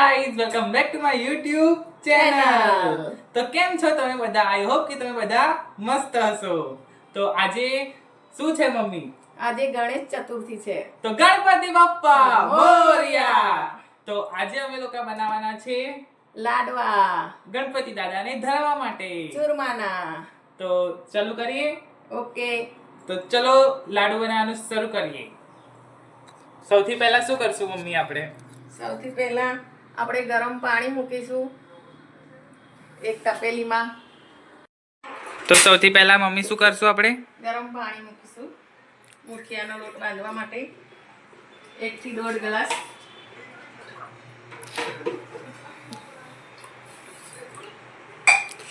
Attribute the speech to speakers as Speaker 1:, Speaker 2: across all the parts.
Speaker 1: Guys welcome back to my YouTube channel તો કેમ છો તમે બધા? આઈ હોપ કે તમે બધા મસ્ત હશો. તો આજે શું છે મમ્મી?
Speaker 2: આજે ગણેશ ચતુર્થી છે.
Speaker 1: તો ગણપતિ બાપ્પા.
Speaker 2: મોરયા
Speaker 1: તો આજે અમે લોકો બનાવવાના છે
Speaker 2: લાડવા.
Speaker 1: ગણપતિ દાદાને ધરવા માટે.
Speaker 2: ચૂરમાના.
Speaker 1: તો ચાલુ કરીએ?
Speaker 2: ઓકે.
Speaker 1: તો ચલો લાડુ બનાવવાનું શરૂ કરીએ. સૌથી પહેલા શું કરશું મમ્મી આપણે?
Speaker 2: સૌથી પહેલા આપણે ગરમ પાણી મૂકીશું. એક તપેલીમાં.
Speaker 1: તો સૌથી પહેલા મમ્મી શું કરશું આપણે?
Speaker 2: ગરમ પાણી મૂકીશું. મુઠિયાનો લોટ બાંધવા માટે. એકથી દોઢ ગ્લાસ.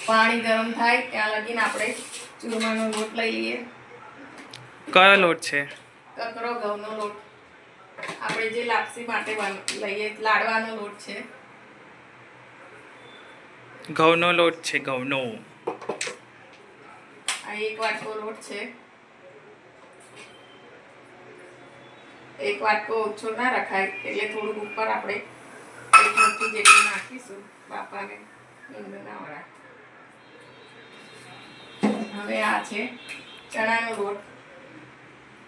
Speaker 2: પાણી ગરમ થાય ત્યાં લગીને આપણે ચૂરમાનો લોટ લઈ લઈએ.
Speaker 1: કયો લોટ છે?
Speaker 2: કકરો ઘઉંનો લોટ. આપણે જે લાપસી માટે લઈએ લાડવાનો લોટ છે.
Speaker 1: ઘઉંનો લોટ છે ઘઉંનો.
Speaker 2: આ એક વાટકો લોટ છે. એક વાટકો ઓછો ના રખાય એટલે થોડુંક ઉપર આપણે એક મુઠ્ઠી જેટલું નાખીશું બાપાને વડા હવે આ છે ચણાનો લોટ.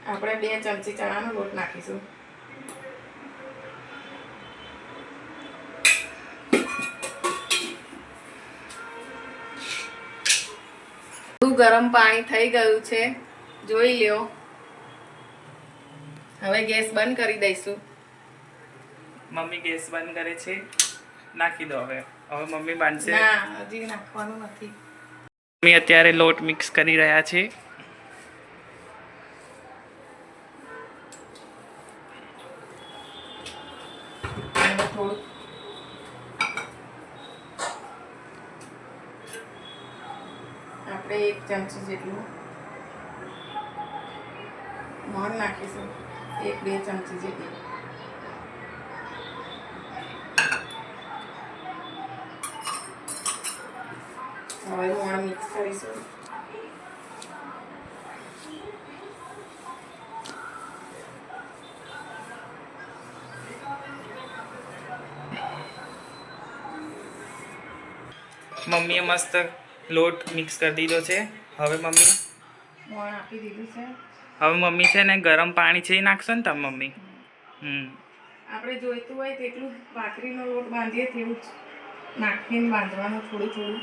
Speaker 2: આપણે બે ચમચી ચણાનો લોટ નાખીશું. ગરમ પાણી થઈ ગયું છે જોઈ લ્યો. હવે ગેસ બંધ કરી દઈશું.
Speaker 1: મમ્મી ગેસ બંધ કરે છે. નાખી દો હવે. હવે મમ્મી બાંધશે
Speaker 2: ના હજી નાખવાનું નથી.
Speaker 1: મમ્મી અત્યારે લોટ મિક્સ કરી રહ્યા છે
Speaker 2: અને થોડું આપણે એક ચમચી જેટલું. મોણ નાખીશું. એક, બે ચમચી જેટલું. હવે મોણ મિક્સ કરીશું.
Speaker 1: મમ્મીએ મસ્ત લોટ મિક્સ કરી દીધો છે. હવે મમ્મી?
Speaker 2: મોણ આપી દીધું છે.
Speaker 1: હવે મમ્મી છે ને ગરમ પાણી છે એ નાખશો ને તમે મમ્મી? હમ.
Speaker 2: આપણે જોઈતું હોય તેટલું ભાખરીનો લોટ બાંધીએ તેવું જ નાખીને બાંધવાનું થોડું થોડું.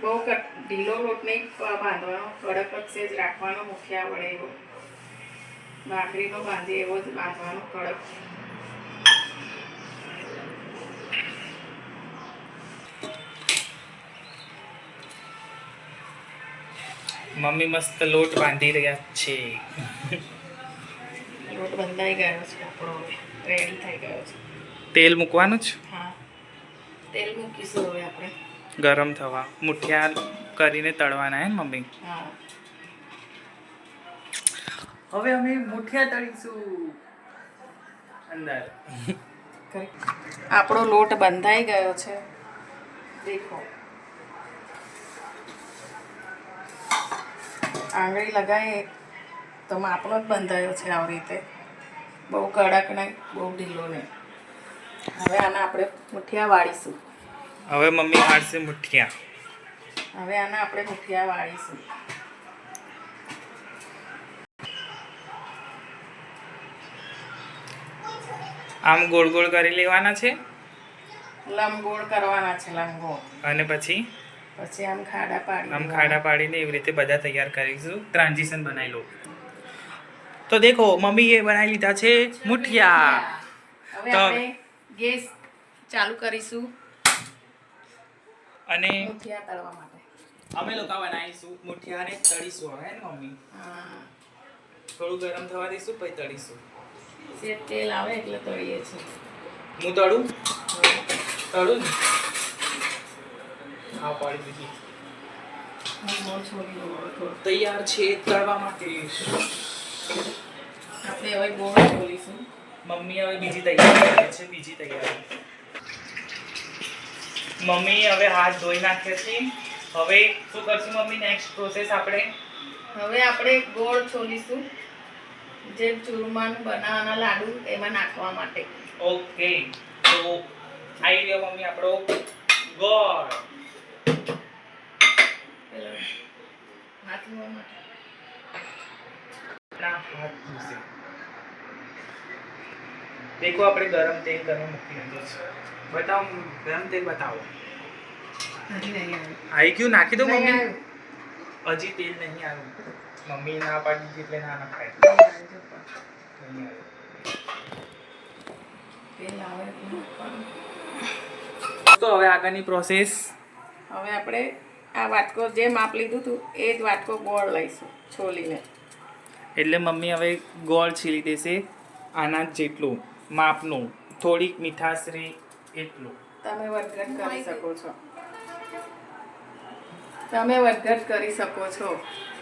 Speaker 2: બહુ ઢીલો લોટ નહીં બાંધવાનો કડક જ રાખવાનો મુખ્ય વડે એવો. ભાખરીનો બાંધીએ એવો જ બાંધવાનો કડક.
Speaker 1: મમ્મી મસ્ત લોટ બાંધી રહ્યા છે.
Speaker 2: લોટ બંધાઈ ગયો છે આપણો રેડી થઈ ગયો છે.
Speaker 1: તેલ મૂકવાનું જ
Speaker 2: હા. તેલ મૂકીશું હવે આપણે.
Speaker 1: ગરમ થવા. મુઠિયા કરીને તળવાના હે ને મમ્મી?
Speaker 2: હા.
Speaker 1: હવે અમે મુઠિયા તળીશું. અંદર.
Speaker 2: આપણો લોટ બંધાઈ ગયો છે. દેખો. આંગળી લગાવીએ તો માપનો જ બંધાયો છે આવી રીતે. બહુ કડક નહીં બહુ ઢીલો નહીં. હવે આના આપણે મુઠિયા વાળીશું.
Speaker 1: હવે મમ્મી વાળશે મુઠિયા.
Speaker 2: હવે આના આપણે મુઠિયા વાળીશું.
Speaker 1: આમ ગોળ ગોળ કરી લેવાના છે?
Speaker 2: લંબગોળ કરવાના છે લંબગોળ.
Speaker 1: અને પછી?
Speaker 2: પછી આમ ખાડા પાડી
Speaker 1: આમ ખાડા પાડીને એવી રીતે બધા તૈયાર કરીશું. ટ્રાન્ઝિશન બનાવી લો. તો દેખો મમ્મીએ બનાવી લીધા છે મુઠિયા.
Speaker 2: હવે આપણે ગેસ ચાલુ કરીશું.
Speaker 1: અને
Speaker 2: મુઠિયા તળવા માટે.
Speaker 1: અમે લોકો બનાવીશું મુઠિયાને તળીશું હવે ને મમ્મી?
Speaker 2: હા.
Speaker 1: થોડું ગરમ થવા દઈશું પછી તળીશું.
Speaker 2: જે તેલ આવે એટલે તળીએ છીએ.
Speaker 1: હું તળું? તળું ને? હા પાડી દીધી. તૈયાર છે તળવા માટે.
Speaker 2: આપણે હવે ગોળ ખોલીશું
Speaker 1: મમ્મી હવે બીજી તૈયાર કરે છે બીજી તૈયાર. મમ્મી હવે હાથ ધોઈ નાખે છે. હવે શું કરશું મમ્મી? નેક્સ્ટ પ્રોસેસ આપણે?
Speaker 2: હવે આપણે ગોળ છોલીશું જે ચૂરમાનું બનાવવાના લાડુ એમાં નાખવા માટે.
Speaker 1: ઓકે તો આવી ગયો મમ્મી આપણો ગોળ.
Speaker 2: હાથ ધોવા માટે
Speaker 1: હાથ ધોશે દેખો આપણે ગરમ તેલ ગરમ મૂકી દીધો છે બતાવો ગરમ તેલ બતાવો આવી ગયું નાખી દો મમ્મી હજી તેલ નહીં આવ્યું મમ્મી ના પાડી દીધી એટલે ના નખાય. તો હવે આગળની પ્રોસેસ
Speaker 2: હવે આપણે આ વાટકો જે માપ લીધું હતું એ જ વાટકો ગોળ લઈશું છોલીને.
Speaker 1: એટલે મમ્મી હવે ગોળ છીલી દેશે આના જેટલું માપનું થોડીક મીઠાશ એટલું.
Speaker 2: તમે વધઘટ કરી શકો છો. તમે વધઘટ કરી શકો છો.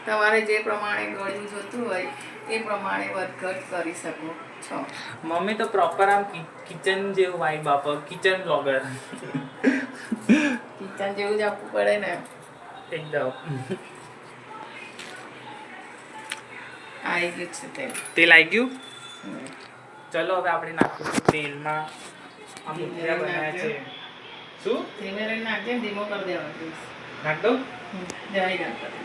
Speaker 2: તમારે જે પ્રમાણે ગળ્યું જોતું હોય એ પ્રમાણે વધઘટ કરી શકો છો.
Speaker 1: મમ્મી તો પ્રોપર આમ કિચન જેવું વાઈ બાપા કિચન બ્લોગર
Speaker 2: કિચન જેવું જ આપવું પડે ને.
Speaker 1: એકદમ.
Speaker 2: આવી ગયું છે તેલ
Speaker 1: તેલ આવી ગયું? ચલો હવે આપણે નાખીશું તેલમાં. આ મુઠિયા બનાવ્યા છે. શું?
Speaker 2: ધીમે રહીને નાખજે ધીમો કરી દેવાનો
Speaker 1: નાખ દઉં?
Speaker 2: જય ગણપતિ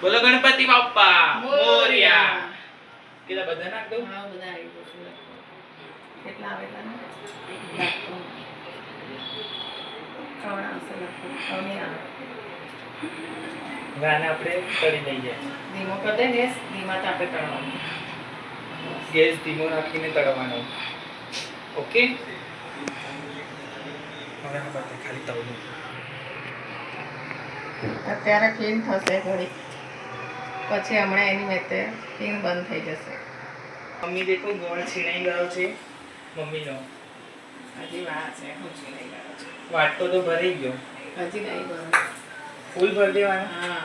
Speaker 1: બોલો ગણપતિ બાપ્પા મોરિયા. કેટલા બધા નાખ દઉં?
Speaker 2: હા, બધા આવી જશે. કેટલા આવે એટલા. લાગતો. ત્રણ આવશે લગભગ. ત્રણ નહીં આવે.
Speaker 1: હવે આને આપણે તળી લઈએ
Speaker 2: ધીમો કરી દે ગેસ ધીમા તાપે તળવાનો.
Speaker 1: ગેસ ધીમો રાખીને તળવાનો. ઓકે? હવે આ બધે ખાલી તળવું
Speaker 2: અત્યારે ફીણ થશે ઘડી. પછી હમણાં એની મેતે ફીણ બંધ થઈ જશે.
Speaker 1: મમ્મી દેખો ગોળ છીણાઈ ગયો છે મમ્મીનો.
Speaker 2: હજી વાર છે હું છીણાઈ ગયો છે.
Speaker 1: વાટકો તો ભરાઈ ગયો.
Speaker 2: હજી નહીં બંધ
Speaker 1: ફૂલ ભરી દેવાનો?
Speaker 2: હા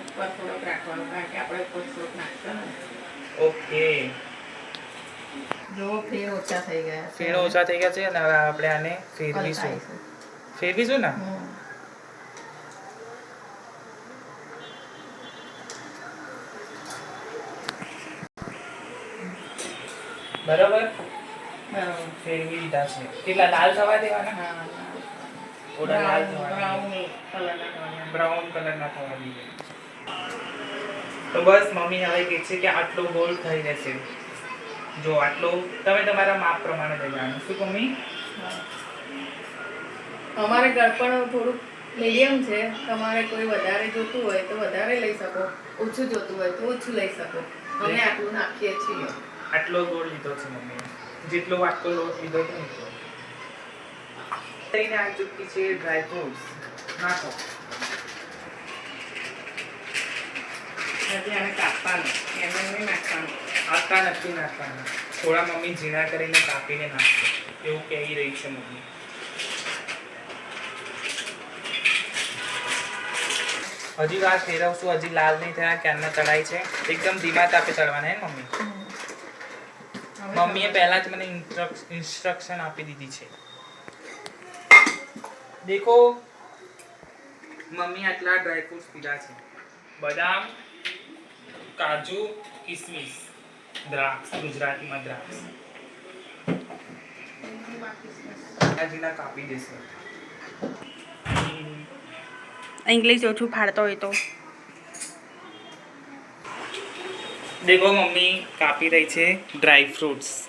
Speaker 2: ઉપર થોડોક રાખવાનો કારણ કે આપણે ઉપર થોડોક નાખતા ને
Speaker 1: ઓકે.
Speaker 2: જો ફીણ ઓછા થઈ ગયા છે.
Speaker 1: ઓછા થઈ ગયા છે અને હવે આપણે આને ફેરવીશું. ફેરવીશું ને?
Speaker 2: હમ.
Speaker 1: બરાબર?
Speaker 2: બરાબર.
Speaker 1: ફેરવી દીધા છે. કેટલા? લાલ થવા દેવાના?
Speaker 2: હા.
Speaker 1: લાલ
Speaker 2: બ્રાઉન કલરના.
Speaker 1: બ્રાઉન તો બસ મમ્મી હવે કહે છે કે આટલો ગોળ થઈ જશે જો આટલો તમે તમારા માપ પ્રમાણે લઈ જવાનું શું મમ્મી?
Speaker 2: અમારે ઘર પણ થોડુંક મીડિયમ છે. તમારે કોઈ વધારે જોતું હોય તો વધારે લઈ શકો. ઓછું જોતું હોય તો ઓછું લઈ શકો. અમે આટલું નાખીએ છીએ.
Speaker 1: આટલો ગોળ લીધો છે મમ્મી જેટલો વાટકો લોટ લીધો છે લઈને આવી ચૂકી છે ડ્રાય ફ્રૂટ્સ. નાખો.
Speaker 2: હજી આને કાપવાનું. એમને નહીં નાખવાનું.
Speaker 1: આટલા નથી નાખવાના. થોડા મમ્મી ઝીણા કરીને કાપીને નાખશે એવું કહી રહી છે મમ્મી. હજી વાર ફેરવશું. હજી લાલ નહીં થયા. ક્યારના તળાય છે? એકદમ ધીમા તાપે તળવાના હે મમ્મી? મમ્મીએ પહેલાં જ મને ઇન્સ્ટ્રક્શન આપી દીધી છે. દેખો. મમ્મી આટલા ડ્રાયફ્રૂટ્સ પીધા છે. બદામ કાજુ કિસમિસ દ્રાક્ષ ગુજરાતીમાં દ્રાક્ષ. જીના કાપી દેશે.
Speaker 3: ઇંગ્લિશ ઓછું ફાડતો હોય તો.
Speaker 1: દેખો મમ્મી કાપી રહી છે ડ્રાય ફ્રૂટ્સ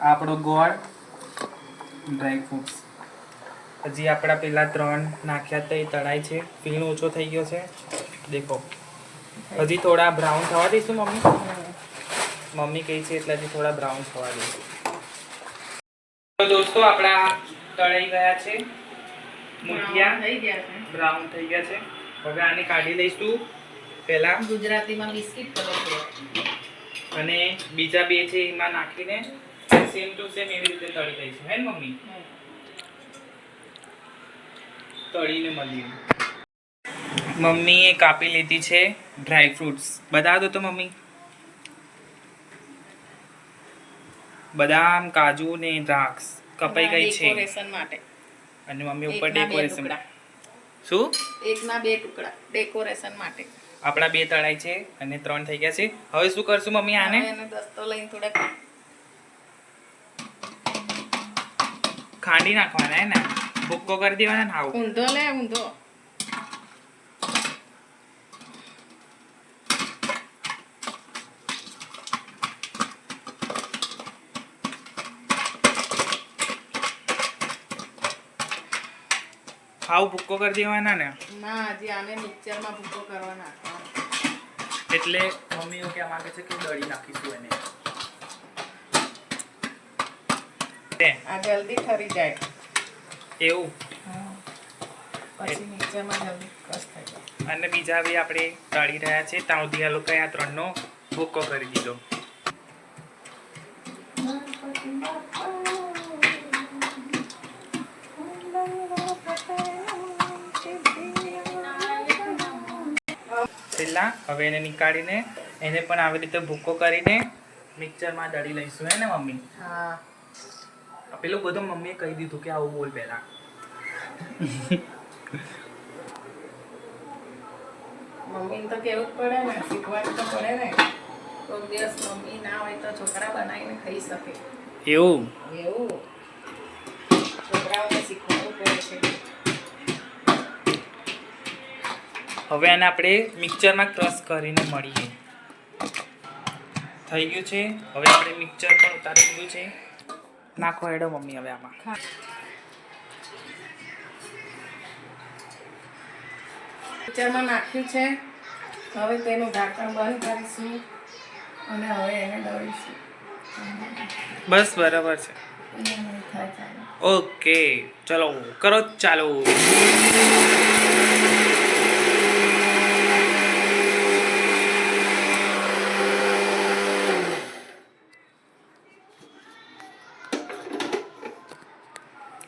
Speaker 1: આપણો ગોળ ડ્રાય ફ્રૂટ્સ હજી આપણા પેલા ત્રણ નાખ્યા તો એ તળાય છે. ફીણ ઓછો થઈ ગયો છે. દેખો. હજી થોડા બ્રાઉન થવા દઈશું મમ્મી? મમ્મી કહે છે એટલે હજી થોડા બ્રાઉન થવા દઈશું. તો દોસ્તો આપણા તળાઈ ગયા છે. મૂઠિયા
Speaker 2: થઈ ગયા છે.
Speaker 1: બ્રાઉન થઈ ગયા છે. હવે આને કાઢી લઈશું. પહેલા
Speaker 2: ગુજરાતીમાં બિસ્કિટ કરો છો.
Speaker 1: અને બીજા બે છે એમાં નાખીને સેમ ટુ સેમ એવી રીતે તળી દઈશું. હે મમ્મી? તળીને મળીએ મમ્મીએ કાપી લીધી છે ડ્રાય ફ્રૂટ્સ બતાવો દો તો મમ્મી. બદામ કાજુ ને દ્રાક્ષ કપાઈ ગઈ છે.
Speaker 2: ડેકોરેશન માટે.
Speaker 1: અને મમ્મી ઉપર ડેકોરેશન શું?
Speaker 2: એકના બે ટુકડા. ડેકોરેશન માટે.
Speaker 1: આપણા બે તળાઈ છે અને ત્રણ થઈ ગયા છે. હવે શું કરશું મમ્મી આને?
Speaker 2: દસ્તો લઈને થોડાક
Speaker 1: ખાંડી નાખવાના હે ને? ભૂક્કો કરી દેવાના ને આવું
Speaker 2: ઊંધો લે ઊંધો.
Speaker 1: આવું ભૂક્કો કરી દેવાના ને?
Speaker 2: ના હજી આને મિક્સરમાં માં ભૂક્કો કરવાના.
Speaker 1: એટલે મમ્મી એવું કહેવા માંગે છે કે દળી નાખીશું એને તે,
Speaker 2: આ જલ્દી ઠરી જાય.
Speaker 1: એવું.
Speaker 2: પછી મિક્સરમાં જલ્દી ક્રશ થઈ જાય.
Speaker 1: અને બીજા બી આપણે તળી રહ્યા છે. ત્યાં સુધી આ લોકોએ આ ત્રણનો ભૂકો કરી દીધો. છેલ્લા હવે એને નીકાળીને એને પણ આવી રીતે ભૂકો કરીને મિક્સરમાં દળી લઈશું હે ને મમ્મી?
Speaker 2: હા.
Speaker 1: પેલું બધું મમ્મીએ કહી દીધું કે આવું બોલ પહેલા.
Speaker 2: મમ્મીને તો કેવું જ પડે ને શીખવાનું તો પડે ને. કોઈક દિવસ મમ્મી ના હોય તો છોકરા બનાવીને ખાઈ શકે.
Speaker 1: એવું?
Speaker 2: એવું. છોકરાઓને શીખવાનું પડે છે.
Speaker 1: હવે આને આપણે મિક્સરમાં ક્રશ કરીને મળીએ. થઈ ગયું છે? હવે આપણે મિક્સર પણ ઉતારી દીધું છે. નાખો હેડો મમ્મી હવે આમાં.
Speaker 2: મિક્સરમાં નાખ્યું છે. હવે તેનું ઢાંકણ બંધ કરીશું અને હવે એને દળીશું.
Speaker 1: બસ બરાબર છે. ઓકે ચલો કરો ચાલો.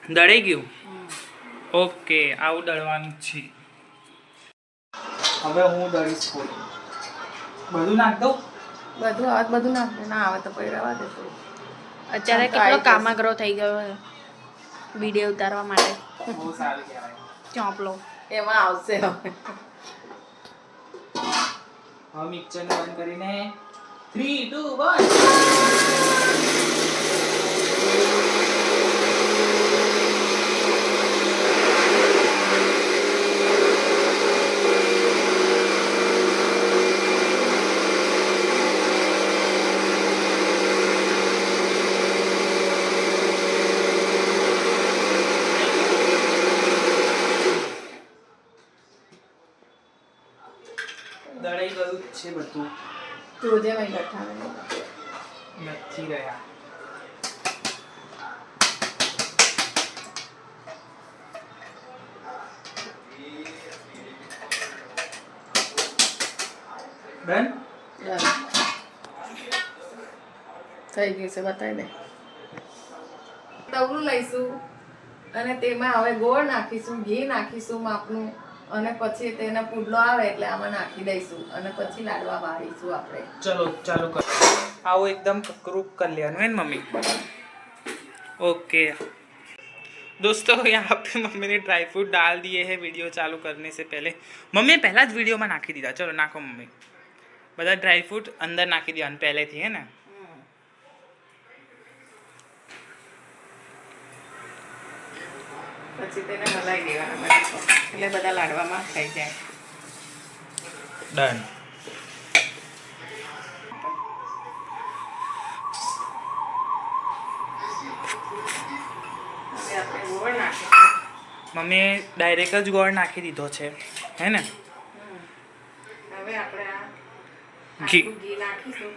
Speaker 1: દળાઈ ગયું? ઓકે આવું દળવાનું છે. હવે હું દળીશ થોડું બધું નાખ દઉં?
Speaker 2: બધું આવે બધું નાખ દે. ના આવે તો પછી રહેવા દે
Speaker 3: અત્યારે કેટલો કામાગ્રો થઈ ગયો છે? વીડિયો ઉતારવા માટે.
Speaker 1: બહુ સારું કહેવાય.
Speaker 3: ચોપલો.
Speaker 2: એમાં આવશે હવે.
Speaker 1: હવે મિક્સરને બંધ કરીને થ્રી ટુ વન દળાઈ ગયું જ છે બધું
Speaker 2: ભાઈ ગઠ્ઠાને
Speaker 1: નથી રહ્યા ડન
Speaker 2: ડન. થઈ ગયું છે બતાવી દે તવરું લઈશું અને તેમાં હવે ગોળ નાખીશું ઘી નાખીશું માપનું અને પછી તેનો પુડલો આવે એટલે આમાં નાખી દઈશું અને પછી લાડવા વાળીશું આપણે.
Speaker 1: ચલો ચાલુ કરો. આવો એકદમ કકરૂપ કરી લેવાનું હે ને મમ્મી? ઓકે દોસ્તો यहाँ पे મમ્મીને ने ड्राई फ्रूट डाल दिए हैं वीडियो चालू करने से મમ્મીએ પહેલાં જ વિડીયોમાં નાખી દીધા. ચલો નાખો મમ્મી. બધા ડ્રાય ફ્રૂટ અંદર નાખી દેવાનું પહેલેથી હે ને?
Speaker 2: પછી તેને હલાવી દેવાના એટલે બધા લાડવામાં થઈ જાય.
Speaker 1: ડન મમ્મીએ ડાયરેક્ટ જ ગોળ નાખી દીધો છે. હે ને?
Speaker 2: હવે આપણે
Speaker 1: ઘી.
Speaker 2: નાખીશું.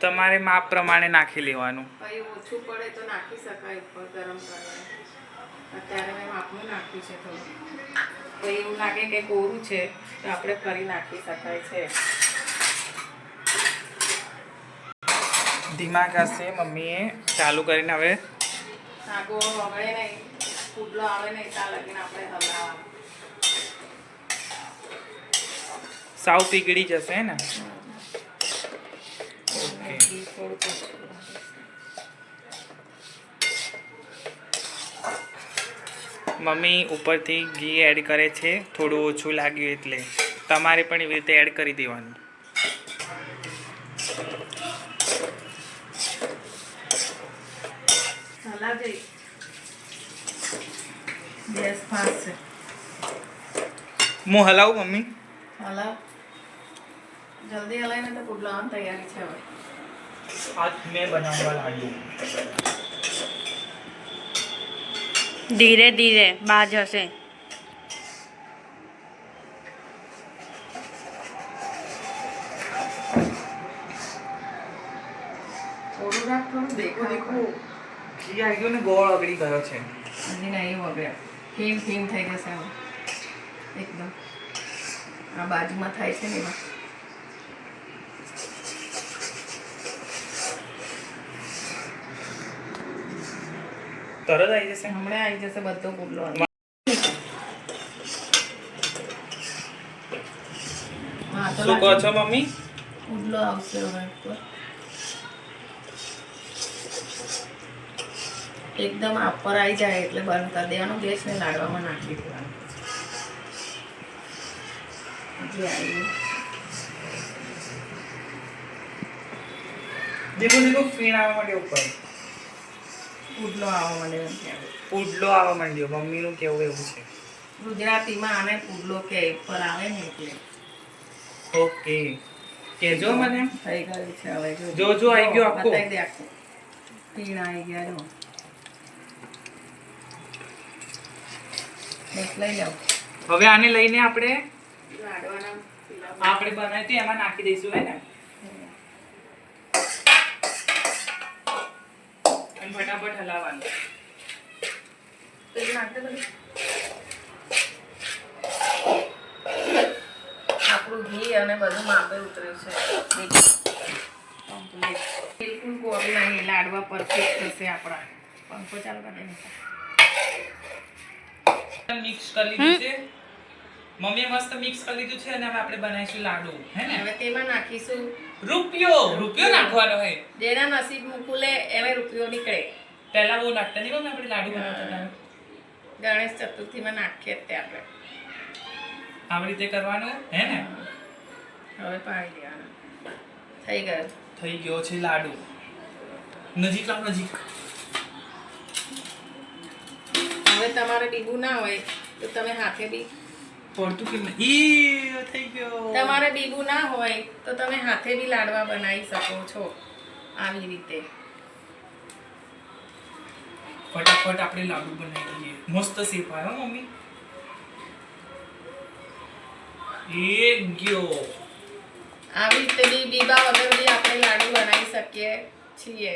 Speaker 1: તમારે માપ પ્રમાણે નાખી લેવાનું.
Speaker 2: ઓછું પડે તો નાખી શકાય ઉપર ગરમ કરીને અત્યારે મેં માપનું નાખ્યું છે થોડું. તો એવું લાગે કે કોરું છે તો આપણે ફરી નાખી શકાય છે.
Speaker 1: ધીમા ગાસે મમ્મીએ ચાલુ કરીને હવે.
Speaker 2: સાગો વગળે નહીં પુડલો આવે નહીં ત્યાં લગીને આપણે હલાવવાનું
Speaker 1: સાવ પીગળી જશે ને? ઓકે
Speaker 2: ઘી થોડુંક ઓછું
Speaker 1: મમ્મી ઉપરથી ઘી એડ કરે છે થોડું ઓછું લાગ્યું એટલે. તમારે પણ એવી રીતે એડ કરી દેવાનું. હું હલાવું મમ્મી?
Speaker 2: હલાવ. જલ્દી હલાવીને તો પુડલાવાની તૈયારી છે હવે.
Speaker 1: આજ મેં બનાવવા લાડુ
Speaker 3: ધીરે ધીરે બહાર જશે
Speaker 2: દેખો દેખો.
Speaker 1: ઘી આવી ગયું ને ગોળ ઓગળી ગયો છે.
Speaker 2: હજી નહીં વગડ્યા ફીમ ફીમ થઈ જશે એકદમ. આ બાજુમાં થાય છે ને એમાં.
Speaker 1: તરત આવી જશે.
Speaker 2: હમણાં આવી જશે બધો ગુલ્લો.
Speaker 1: શું કહો છો મમ્મી?
Speaker 2: ગુલ્લો આવશે હવે એકદમ આ ઉપર આવી જાય એટલે બંધ કરી દેવાનું ગેસ ને લાડવામાં નાખી દેવાનું. હજી આવ્યું
Speaker 1: દેખો દેખો ફીણ આવવા માટે ઉપર?
Speaker 2: પુડલો આવવા માંડ્યો
Speaker 1: પુડલો આવવા માંડ્યો મમ્મીનું કેવું એવું છે.
Speaker 2: ગુજરાતીમાં આને પુડલો કે પર આવે ને એટલે.
Speaker 1: ઓકે. કેજો મને.
Speaker 2: થઈ ગયું છે હવે
Speaker 1: જો, જો, આવી ગયો આખો.
Speaker 2: બતાવી દે આખો. પીણ આવી ગયા જો. લઈ જાઓ
Speaker 1: હવે આને લઈને આપણે
Speaker 2: લાડવાના
Speaker 1: આપણે બનાવી તો એમાં નાખી દઈશું હે ને? અને ફટાફટ હલાવવાનું.
Speaker 2: બધું. આપણું ઘી અને બધું માપે ઉતરે છે. બિલકુલ ગોળ નહીં લાડવા પરફેક્ટ થશે આપણા. પંખો ચાલુ કરી
Speaker 1: મિક્સ કરી લીધું છે. મમ્મીએ મસ્ત મિક્સ કરી લીધું છે અને હવે આપણે બનાવીશું લાડુ હે ને?
Speaker 2: હવે તેમાં નાખીશું
Speaker 1: રૂપિયો રૂપિયો નાખવાનો હોય
Speaker 2: જેના નસીબ મુકુલે એને રૂપિયો નીકળે.
Speaker 1: પહેલા બહુ નાખતા નહીં આપણે લાડુ બનાવતા હતા.
Speaker 2: ગણેશ ચતુર્થીમાં નાખીએ તે આપણે.
Speaker 1: આવી રીતે કરવાનું હે ને?
Speaker 2: હવે પાડી દેવાનું. થઈ ગયું.
Speaker 1: થઈ ગયો છે લાડુ. નજીક આવ નજીક.
Speaker 2: હવે તમારે બીબું ના હોય તો તમે હાથે બી
Speaker 1: પડતું કેમ ઈ થઈ ગયો.
Speaker 2: તમારે બીબું ના હોય તો તમે હાથે બી લાડવા બનાવી શકો છો આવી રીતે.
Speaker 1: ફટાફટ આપણે લાડુ બનાવી દઈએ. મસ્ત શેપ આવ્યો મમ્મી. એક ગયો.
Speaker 2: આવી રીતે બી બીબા વગર બી આપણે લાડુ બનાવી શકીએ છીએ.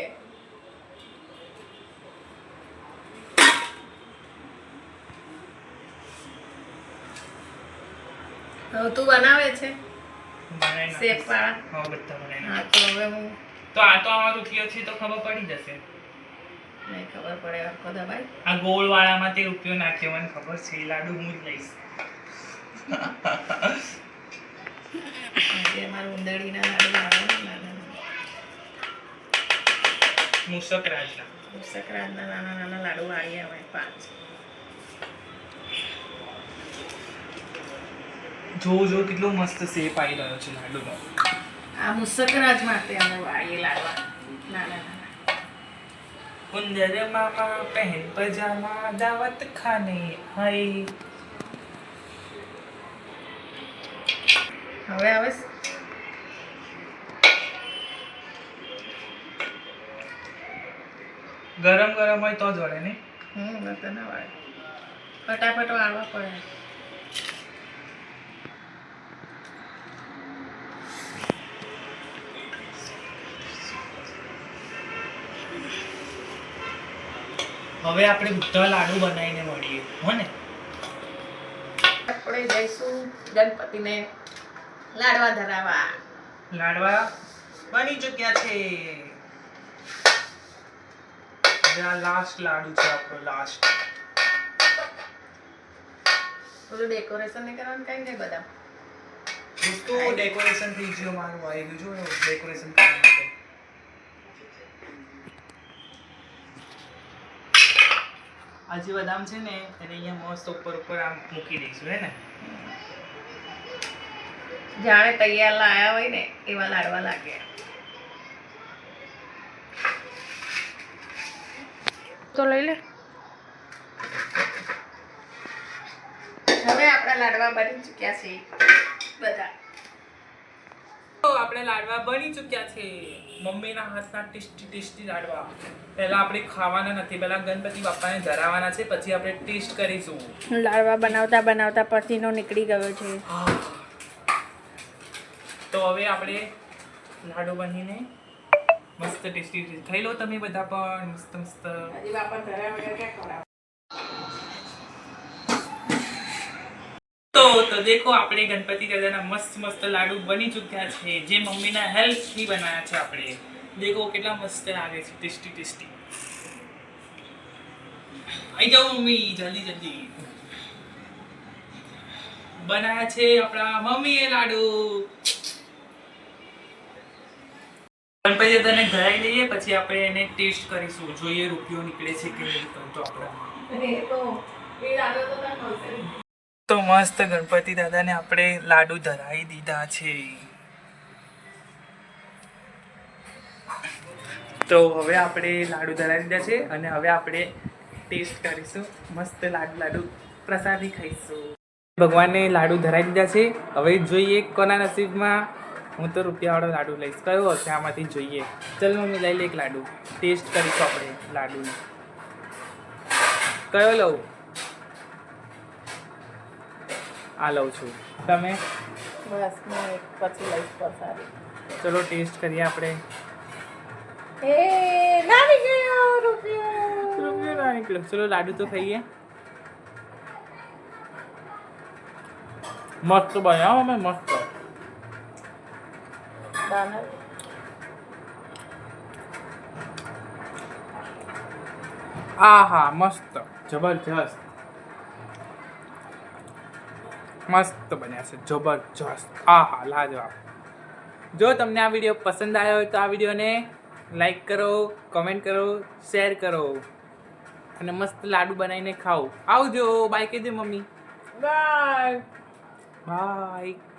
Speaker 2: તું બનાવે છે. શેપ વાળા?
Speaker 1: હા બધા બનાવી
Speaker 2: તો હવે હું
Speaker 1: તો આ તો આમાં રૂપિયો છે તો ખબર પડી જશે.
Speaker 2: નહીં ખબર પડે આખો દબાઈ
Speaker 1: આ ગોળ વાળામાં તે રૂપિયો નાખ્યો મને ખબર છે લાડુ હું જ લઈશ.
Speaker 2: આજે અમારે ઉંદરડીના લાડુ નાના રાજના.
Speaker 1: મૂસક રાજના
Speaker 2: નાના નાના લાડુ વાળીએ અમે પાંચ.
Speaker 1: જો જો કેટલો મસ્ત શેપ આવી રહ્યો છે લાડુનો.
Speaker 2: આ મુસકરાજ માટે અમે વાળીએ લાડવા. નાના
Speaker 1: મામા પહેન પજામા દાવત ખાને હાય
Speaker 2: હવે આવે
Speaker 1: ગરમ ગરમ હોય તો જ વળે નહીં
Speaker 2: હમ તને વાળે. ફટાફટ વાળવા પડે.
Speaker 1: હવે આપણે બધા લાડુ બનાવીને મળીએ. હો ને?
Speaker 2: આપણે જઈશું ગણપતિને લાડવા ધરાવા.
Speaker 1: લાડવા બની ચૂક્યા છે. આ લાસ્ટ લાડુ છે આપણો લાસ્ટ
Speaker 2: બધું ડેકોરેશન ને કરવાનું કઈ નહીં બધા.
Speaker 1: ડેકોરેશન થઈ ગયું મારું આવી ગયું. જો ડેકોરેશન માટે બદામ છે ને, એને અહીંયા મસ્ત ઉપર ઉપર આમ મૂકી દઈશું, હે ને?
Speaker 2: જાણે તૈયાર લાયા હોય ને, એવા લાડવા લાગે.
Speaker 3: તો લઈ લે.
Speaker 2: હવે આપણા લાડવા બની ચૂક્યા છે બધા.
Speaker 1: આપણે લાડવા બની ચૂક્યા છે. મમ્મીના હાથના ટેસ્ટી ટેસ્ટી લાડવા. પહેલા આપણે ખાવાના નથી પહેલા ગણપતિ બાપાને ધરાવવાના છે પછી આપણે ટેસ્ટ કરીશું.
Speaker 3: લાડવા બનાવતા બનાવતા પસીનો નીકળી ગયો છે.
Speaker 1: તો હવે આપણે લાડુ બનીને મસ્ત ટેસ્ટી ખાઈ લો તમે બધા પણ મસ્ત મસ્ત
Speaker 2: હજી બાપા ધરા વગર ક્યાં ખવડાવે
Speaker 1: તો તો દેખો, આપણે ગણપતિ દાદાના મસ્ત મસ્ત લાડુ બની ચૂક્યા છે. જે મમ્મીના હેલ્પથી બનાવ્યા છે આપણે. દેખો કેટલા મસ્ત લાગે છે. Tasty tasty. આવી જાઓ મમ્મી, જલ્દી જલ્દી. બનાવ્યા છે આપણા મમ્મીએ લાડુ. ગણપતિ દાદાને ધરાઈ લઈએ, પછી આપણે એને ટેસ્ટ કરીશું. જોઈએ રૂપિયો નીકળે છે કે નહીં તો આપણે.
Speaker 2: તો
Speaker 1: મસ્ત ગણપતિ દાદાને આપણે લાડુ ધરાવી દીધા છે. તો હવે આપણે લાડુ ધરાવી દીધા છે અને હવે આપણે ટેસ્ટ કરીશું. મસ્ત લાડુ લાડુ પ્રસાદી ખાઈશું. ભગવાનને લાડુ ધરાવી દીધા છે. હવે જોઈએ કોના નસીબમાં. હું તો રૂપિયાવાળો લાડુ લઈશ. કયો હશે આમાંથી જોઈએ. ચલો મમ્મી, લઈ લે એક લાડુ. ટેસ્ટ કરીશું આપણે લાડુ કયો લઉં? આ લઉં છું. તમે?
Speaker 2: બસ હું એક પછી લઈશ પ્રસાદી
Speaker 1: ચલો ટેસ્ટ કરીએ આપણે.
Speaker 2: એ લાવી ગયો રૂપિયો.
Speaker 1: રૂપિયો ના નીકળ્યો. ચલો લાડુ તો ખાઈએ. મસ્ત બનાવો અમે મસ્ત. આ હા મસ્ત. જબરજસ્ત. મસ્ત બન્યા છે જબરજસ્ત. આ હા લાજવાબ. જો તમને આ વીડિયો પસંદ આવ્યો હોય તો આ વિડીયોને લાઈક કરો કમેન્ટ કરો શેર કરો. અને મસ્ત લાડુ બનાવીને ખાઓ. આવજો. બાય કહેજો મમ્મી.
Speaker 2: Bye
Speaker 1: bye